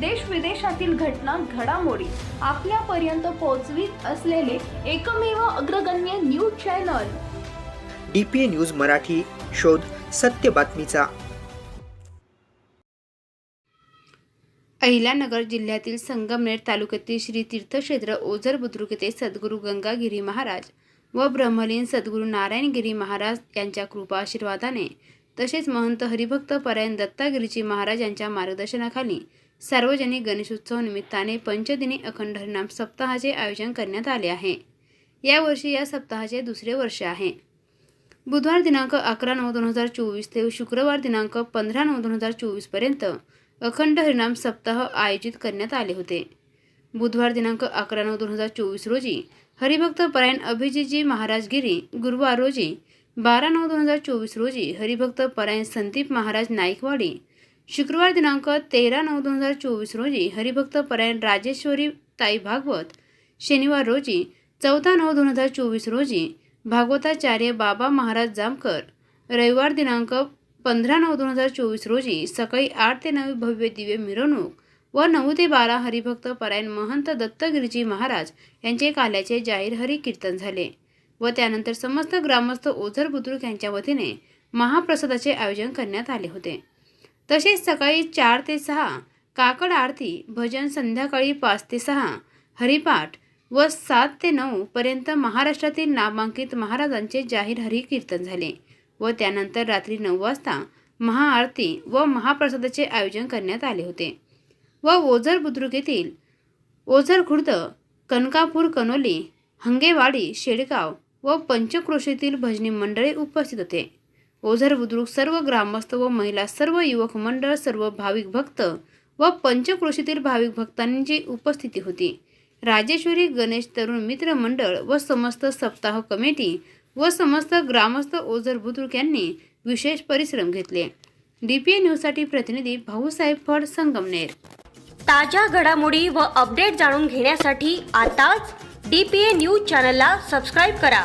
देश विदेशातील घटना घडामोडी आपल्यापर्यंत पोहोचवीत असलेले एकमेव अग्रगण्य news channel. D P A news Marathi शोध सत्य बातमीचा. अहिल्यानगर जिल्ह्यातील संगमनेर तालुक्यातील श्री तीर्थक्षेत्र ओझर बुद्रुक येथे सद्गुरू गंगागिरी महाराज व ब्रह्मलीन सद्गुरू नारायणगिरी महाराज यांच्या कृपा आशीर्वादाने तसेच महंत हरिभक्त परायण दत्तागिरीजी महाराज यांच्या मार्गदर्शनाखाली सार्वजनिक गणेशोत्सव निमित्ताने पंचदिनी अखंड हरिनाम सप्ताहाचे आयोजन करण्यात आले आहे. यावर्षी या सप्ताहाचे दुसरे वर्ष आहे. बुधवार दिनांक अकरा नऊ दोन हजार चोवीस ते शुक्रवार दिनांक पंधरा नऊ दोन हजार चोवीसपर्यंत अखंड हरिनाम सप्ताह आयोजित करण्यात आले होते. बुधवार दिनांक अकरा नऊ दोन हजार चोवीस रोजी हरिभक्त परायण अभिजितजी महाराजगिरी गुरुवार रोजी बारा नऊ दोन हजार चोवीस रोजी हरिभक्त परायण संदीप महाराज नाईकवाडी शुक्रवार दिनांक तेरा नऊ दोन हजार चोवीस रोजी हरिभक्त परायण राजेश्वरी ताई भागवत शनिवार रोजी चौदा नऊ दोन हजार चोवीस रोजी भागवताचार्य बाबा महाराज जामकर रविवार दिनांक पंधरा नऊ दोन हजार चोवीस रोजी सकाळी आठ ते नऊ भव्य दिव्य मिरवणूक व नऊ ते बारा हरिभक्त परायण महंत दत्तगिरीजी महाराज यांचे काल्याचे जाहीर हरी कीर्तन झाले व त्यानंतर समस्त ग्रामस्थ ओझर बुद्रुक यांच्या वतीने महाप्रसादाचे आयोजन करण्यात आले होते. तसेच सकाळी चार ते सहा काकड आरती भजन संध्याकाळी पाच ते सहा हरिपाठ व सात ते नऊ पर्यंत महाराष्ट्रातील नामांकित महाराजांचे जाहीर हरिकीर्तन झाले व त्यानंतर रात्री नऊ वाजता महाआरती व महाप्रसादाचे आयोजन करण्यात आले होते. व ओझर बुद्रुक येथील ओझर खुर्द कनकापूर कनोली हंगेवाडी शेडगाव व पंचक्रोशीतील भजनी मंडळी उपस्थित होते. ओझर बुद्रुक सर्व ग्रामस्थ व महिला सर्व युवक मंडळ सर्व भाविक भक्त व पंचक्रोशीतील भाविक भक्तांची उपस्थिती होती. राजेश्वरी गणेश तरुण मित्र मंडळ व समस्त सप्ताह कमिटी व समस्त ग्रामस्थ ओझर बुद्रुक यांनी विशेष परिश्रम घेतले. डी पी ए न्यूजसाठी प्रतिनिधी भाऊसाहेब फड संगमनेर. ताज्या घडामोडी व अपडेट जाणून घेण्यासाठी आताच डी पी ए न्यूज चॅनलला सबस्क्राईब करा.